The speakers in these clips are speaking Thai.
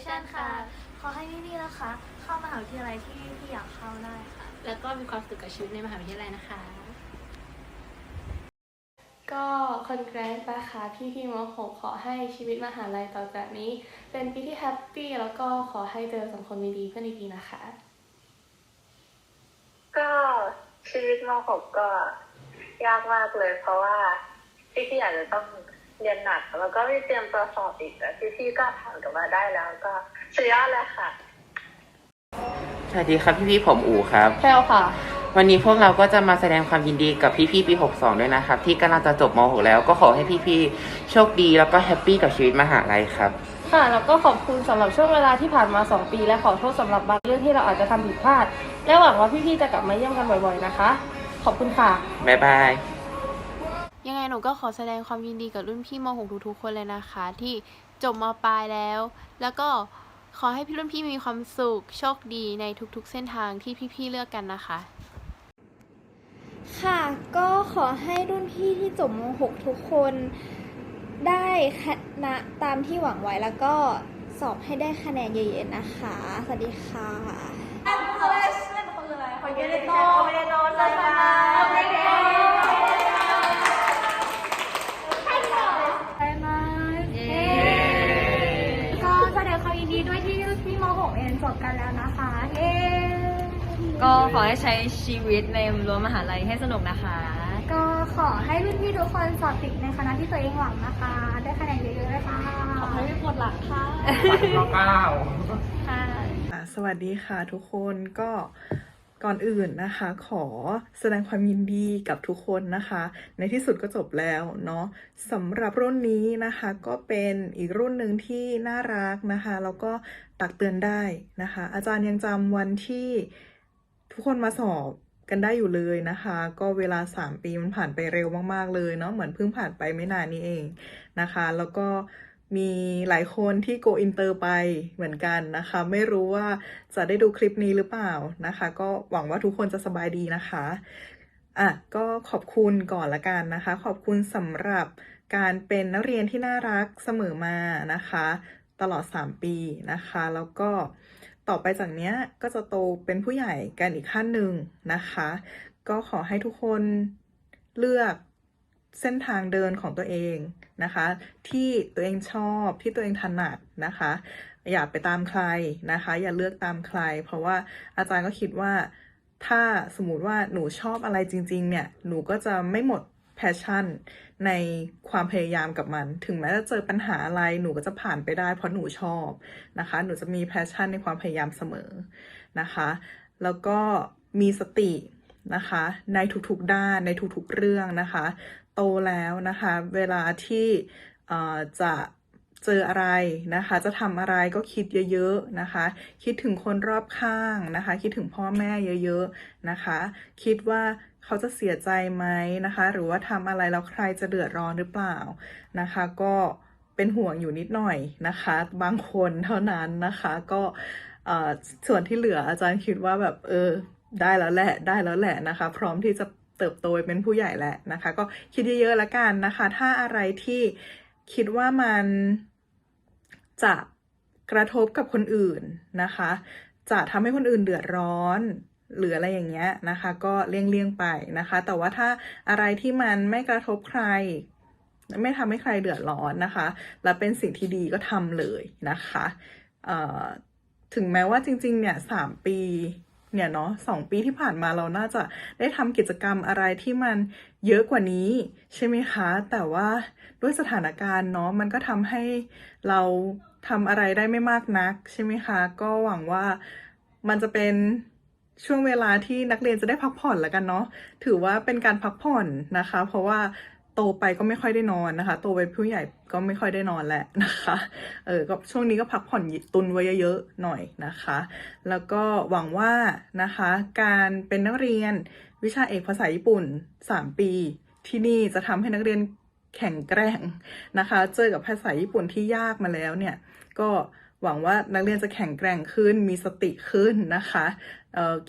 Education ค่ะ ขอให้พี่ๆนะคะ เข้ามหาวิทยาลัยที่พี่อยากเข้าได้ค่ะ แล้วก็มีความสุขกับชีวิตในมหาวิทยาลัยนะคะ ก็คอนแกรสนะคะพี่พี่ม .6 ขอให้ชีวิตมหาลัยต่อจากนี้ เป็นปีที่แฮปปี้แล้วก็ขอให้เจอสังคมดีๆเพื่อนดีๆนะคะ ก็ชีวิตม .6 ก็ยากมากเลย เพราะว่าพี่ๆอาจจะต้อง เรียนหนักแล้วก็ไม่เตรียมตัวสอบอีกแต่พี่ๆก็ผ่านกันมาได้แล้วก็สุดยอดเลยค่ะ สวัสดีครับพี่พี่ๆผมอู๋ครับ แพลวค่ะ วันนี้พวกเราก็จะมาแสดงความยินดีกับพี่พี่ๆปี 62 ด้วยนะครับ ที่กำลังจะจบม .6 แล้วก็ขอให้พี่พี่ๆโชคดีแล้วก็แฮปปี้กับชีวิตมหาลัยครับ ค่ะ แล้วก็ขอบคุณสำหรับช่วงเวลาที่ผ่านมา 2 ปี และขอโทษสำหรับบางเรื่องที่เราอาจจะทำผิดพลาด และหวังว่าพี่ๆจะกลับมาเยี่ยมกันบ่อยๆนะคะ ขอบคุณค่ะ บ๊ายบาย ยังไงหนูก็ขอแสดงความยินดีกับรุ่นพี่ม .6 ทุกๆคนเลยนะคะ ที่จบมปลายแล้ว แล้วก็ขอให้พี่รุ่นพี่มีความสุขโชคดีในทุกๆ เส้นทางที่พี่ๆเลือกกันนะคะ ค่ะก็ขอให้รุ่นพี่ที่จบม .6 ทุกคนได้คณะตามที่หวังไว้แล้วก็สอบให้ได้คะแนนเยอะๆนะคะ สวัสดีค่ะก็แสดงความยินดีด้วยที่พี่ม .6 เรียนจบกันแล้วนะคะ เย้ ก็ข อให้ใช้ชีวิตในรั้วมหาลัยให้สนุกนะคะ ก็ขอให้รุ่นพี่ทุกคนสอบติดในคณะที่ตัวเองหวังนะคะ ได้คะแนนเยอะๆเลยค่ะขอให้ไม่ปวดหลังค่ะค่ะอะสวัสดีค่ะทุกคนก็ก่อนอื่นนะคะขอแสดงความยินดีกับทุกคนนะคะ ในที่สุดก็จบแล้วเนาะสำหรับรุ่นนี้นะคะก็เป็นอีกรุ่นหนึ่งที่น่ารักนะคะ แล้วก็ตักเตือนได้นะคะ อาจารย์ยังจำวันที่ ทุกคนมาสอบกันได้อยู่เลยนะคะ ก็เวลา 3 ปีมันผ่านไปเร็วมากๆเลยเนาะเหมือนเพิ่งผ่านไปไม่นานนี้เองนะคะ แล้วก็มีหลายคนที่ go inter ไปเหมือนกันนะคะ ไม่รู้ว่าจะได้ดูคลิปนี้หรือเปล่านะคะ ก็หวังว่าทุกคนจะสบายดีนะคะอะก็ขอบคุณก่อนละกันนะคะ ขอบคุณสำหรับการเป็นนักเรียนที่น่ารักเสมอมานะคะ ตลอด 3 ปีนะคะ แล้วก็ ต่อไปจากเนี้ยก็จะโตเป็นผู้ใหญ่กันอีกขั้นหนึ่งนะคะ ก็ขอให้ทุกคนเลือกเส้นทางเดินของตัวเองนะคะ ที่ตัวเองชอบที่ตัวเองถนัดนะคะ อย่าไปตามใครนะคะ อย่าเลือกตามใคร เพราะว่าอาจารย์ก็คิดว่าถ้าสมมติว่าหนูชอบอะไรจริง ๆ เนี่ย หนูก็จะไม่หมด แพชชั่นในความพยายามกับมัน ถึงแม้จะเจอปัญหาอะไรหนูก็จะผ่านไปได้เพราะหนูชอบนะคะ หนูจะมีแพชชั่นในความพยายามเสมอนะคะ แล้วก็มีสตินะคะในทุกๆด้านในทุกๆเรื่องนะคะ โตแล้วนะคะ เวลาที่จะเจออะไรนะคะ จะทำอะไรก็คิดเยอะๆนะคะ คิดถึงคนรอบข้างนะคะ คิดถึงพ่อแม่เยอะๆนะคะ คิดว่า เขาจะเสียใจไหมนะคะ หรือว่าทำอะไรแล้วใครจะเดือดร้อนหรือเปล่านะคะ ก็เป็นห่วงอยู่นิดหน่อยนะคะ บางคนเท่านั้นนะคะ ก็ส่วนที่เหลืออาจารย์คิดว่าแบบเออได้แล้วแหละได้แล้วแหละนะคะ พร้อมที่จะเติบโตเป็นผู้ใหญ่แล้วนะคะ ก็คิดเยอะๆล้วกันนะคะ ถ้าอะไรที่คิดว่ามันจะกระทบกับคนอื่นนะคะ จะทำให้คนอื่นเดือดร้อน หรืออะไรอย่างเงี้ยนะคะ ก็เลี่ยงๆไปนะคะ แต่ว่าถ้าอะไรที่มันไม่กระทบใคร ไม่ทำให้ใครเดือดร้อนนะคะ และเป็นสิ่งที่ดีก็ทำเลยนะคะเอ่อถึงแม้ว่าจริงๆเนี่ยสามปีเนี่ยเนาะสองปีที่ผ่านมาเราน่าจะได้ทำกิจกรรมอะไรที่มันเยอะกว่านี้ ใช่ไหมคะ แต่ว่าด้วยสถานการณ์เนาะมันก็ทำให้เราทำอะไรได้ไม่มากนัก ใช่ไหมคะ ก็หวังว่ามันจะเป็น ช่วงเวลาที่นักเรียนจะได้พักผ่อนแล้วกันเนาะถือว่าเป็นการพักผ่อนนะคะ เพราะว่าโตไปก็ไม่ค่อยได้นอนนะคะ โตไปผู้ใหญ่ก็ไม่ค่อยได้นอนแหละนะคะเออก็ช่วงนี้ก็พักผ่อนตุนไว้เยอะๆหน่อยนะคะ แล้วก็หวังว่านะคะ การเป็นนักเรียนวิชาเอกภาษาญี่ปุ่น 3 ปี ที่นี่จะทำให้นักเรียนแข็งแกร่งนะคะ เจอกับภาษาญี่ปุ่นที่ยากมาแล้วเนี่ยก็ หวังว่านักเรียนจะแข็งแกร่งขึ้น มีสติขึ้นนะคะ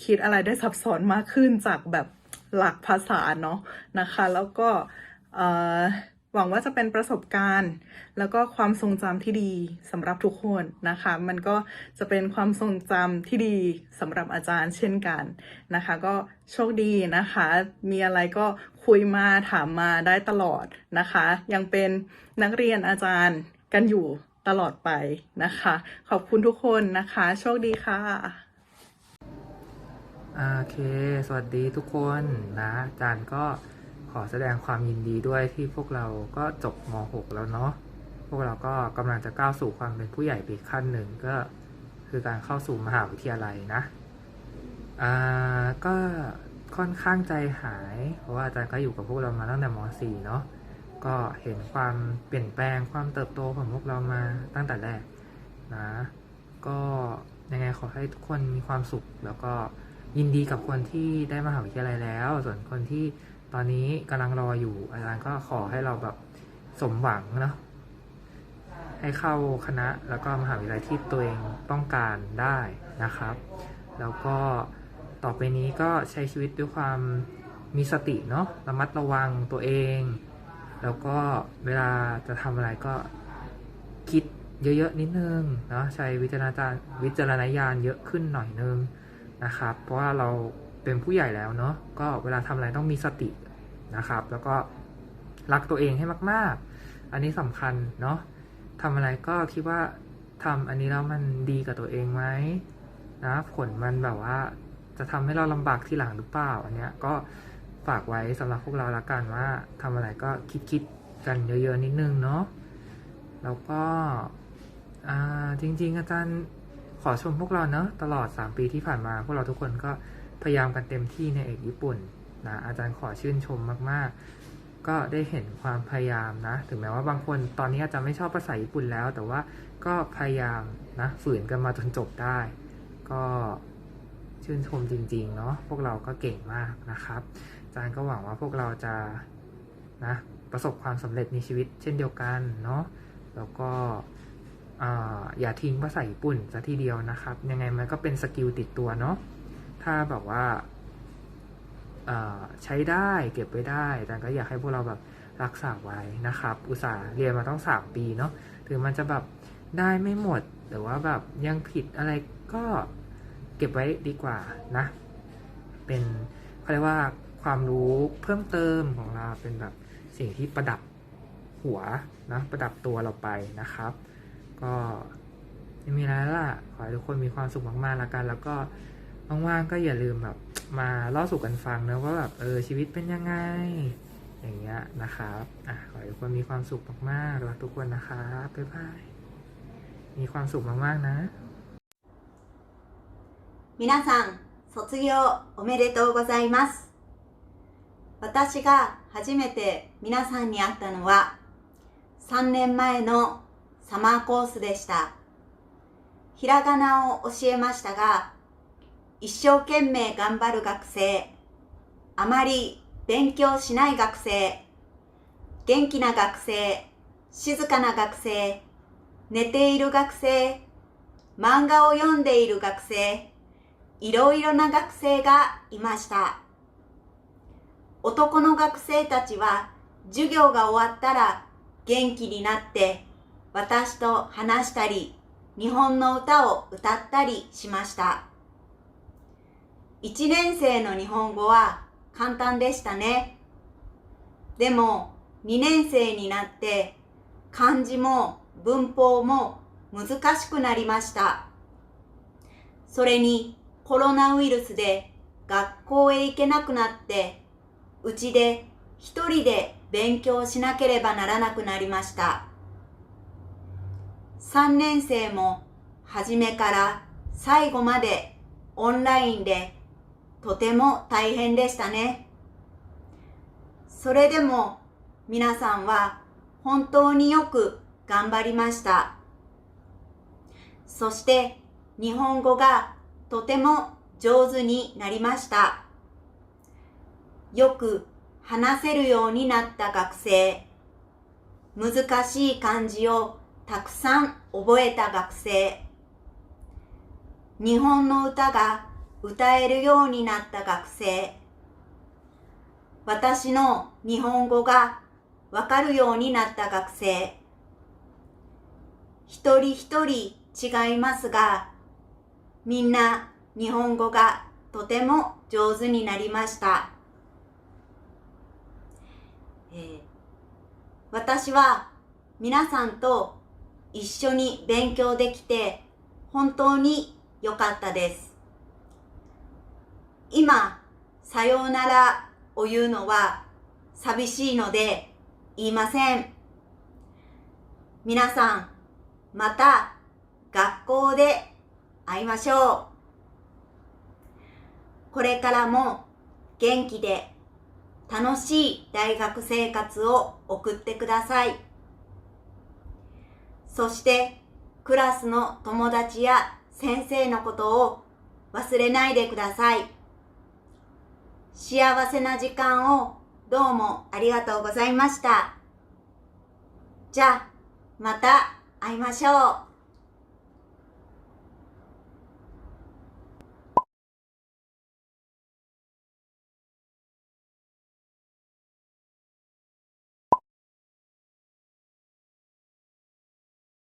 คิดอะไรได้ซับซ้อนมากขึ้นจากแบบหลักภาษาเนาะนะคะ แล้วก็หวังว่าจะเป็นประสบการณ์ แล้วก็ความทรงจำที่ดีสำหรับทุกคนนะคะ มันก็จะเป็นความทรงจำที่ดีสำหรับอาจารย์เช่นกันนะคะ ก็โชคดีนะคะ มีอะไรก็คุยมาถามมาได้ตลอดนะคะ ยังเป็นนักเรียนอาจารย์กันอยู่ ตลอดไปนะคะ ขอบคุณทุกคนนะคะ โชคดีค่ะโอเค สวัสดีทุกคนนะอาจารย์ก็ขอแสดงความยินดีด้วยที่พวกเราก็จบม .6 แล้วเนาะพวกเราก็กำลังจะก้าวสู่ความเป็นผู้ใหญ่ไปขั้นหนึ่งก็คือการเข้าสู่มหาวิทยาลัยนะอ่าก็ค่อนข้างใจหาย เพราะว่าอาจารย์ก็อยู่กับพวกเรามาตั้งแต่ม .4 เนาะ ก็เห็นความเปลี่ยนแปลงความเติบโตของพวกเรามาตั้งแต่แรกนะก็ยังไงขอให้ทุกคนมีความสุข แล้วก็ยินดีกับคนที่ได้มาหาวิทยาลัยแล้ว ส่วนคนที่ตอนนี้กำลังรออยู่ อาจารย์ก็ขอให้เราแบบสมหวังเนาะให้เข้าคณะแล้วก็มหาวิทยาลัยที่ตัวเองต้องการได้นะครับ แล้วก็ต่อไปนี้ก็ใช้ชีวิตด้วยความมีสติเนาะระมัดระวังตัวเอง แล้วก็เวลาจะทำอะไรก็คิดเยอะๆนิดนึงเนาะใช้วิจารณญาณวิจารณญาณเยอะขึ้นหน่อยนึงนะครับ เพราะว่าเราเป็นผู้ใหญ่แล้วเนาะก็เวลาทำอะไรต้องมีสตินะครับ แล้วก็รักตัวเองให้มาก ๆ อันนี้สำคัญเนาะทำอะไรก็คิดว่าทำอันนี้แล้วมันดีกับตัวเองไหมนะผลมันแบบว่าจะทำให้เราลำบากทีหลังหรือเปล่าอันเนี้ยก็ ฝากไว้สำหรับพวกเราละกันว่าทำอะไรก็คิดๆกันเยอะๆนิดนึงเนาะแล้วก็จริง ๆ อาจารย์ขอชมพวกเราเนาะตลอด 3 ปีที่ผ่านมา พวกเราทุกคนก็พยายามกันเต็มที่ในเอกญี่ปุ่นนะอาจารย์ขอชื่นชมมากๆ ก็ได้เห็นความพยายามนะ ถึงแม้ว่าบางคนตอนนี้อาจจะไม่ชอบภาษาญี่ปุ่นแล้ว แต่ว่าก็พยายามนะฝืนกันมาจนจบได้ ก็ชื่นชมจริง ๆ เนาะพวกเราก็เก่งมากนะครับ จารย์ก็หวังว่าพวกเราจะนะประสบความสำเร็จในชีวิตเช่นเดียวกันเนาะแล้วก็ออย่าทิ้งภาษาญี่ปุ่นซะทีเดียวนะครับ ยังไงมันก็เป็นสกิลติดตัวเนาะถ้าแบบว่าใช้ได้เก็บไว้ได้อาจารย์ก็อยากให้พวกเราแบบรักษาไว้นะครับ อุตส่าห์เรียนมาต้องสามปีเนาะถึงมันจะแบบได้ไม่หมดหรือว่าแบบยังผิดอะไรก็เก็บไว้ดีกว่านะ เป็นเขาเรียกว่า ความรู้เพิ่มเติมของเราเป็นแบบสิ่งที่ประดับหัวนะประดับตัวเราไปนะครับ ก็ไม่มีอะไรแล้วล่ะขอให้ทุกคนมีความสุขมากๆแล้วกัน แล้วก็ว่างๆก็อย่าลืมแบบมาเล่าสู่กันฟังนะว่าแบบเออชีวิตเป็นยังไง อย่างเงี้ยนะครับอ่ะขอให้ทุกคนมีความสุขมากๆรักทุกคนนะครับบ๊ายบายมีความสุขมากๆนะ 皆さん、卒業おめでとうございます。 私が初めて皆さんに会ったのは3年前のサマーコースでした。ひらがなを教えましたが、一生懸命頑張る学生、あまり勉強しない学生、元気な学生、静かな学生、寝ている学生、漫画を読んでいる学生、いろいろな学生がいました。男の学生たちは授業が終わったら元気になって私と話したり日本の歌を歌ったりしました。1年生の日本語は簡単でしたね。でも2年生になって漢字も文法も難しくなりました。それにコロナウイルスで学校へ行けなくなって、うちで一人で勉強しなければならなくなりました。3年生も初めから最後までオンラインでとても大変でしたね。それでも皆さんは本当によく頑張りました。そして日本語がとても上手になりました。よく話せるようになった学生、難しい漢字をたくさん覚えた学生、日本の歌が歌えるようになった学生、私の日本語がわかるようになった学生。一人一人違いますが、みんな日本語がとても上手になりました。えー私は皆さんと一緒に勉強できて本当に良かったです。今、さようならを言うのは寂しいので言いません。皆さん、また学校で会いましょう。これからも元気で楽しい大学生活を送ってください。そして、クラスの友達や先生のことを忘れないでください。幸せな時間をどうもありがとうございました。じゃあ、また会いましょう。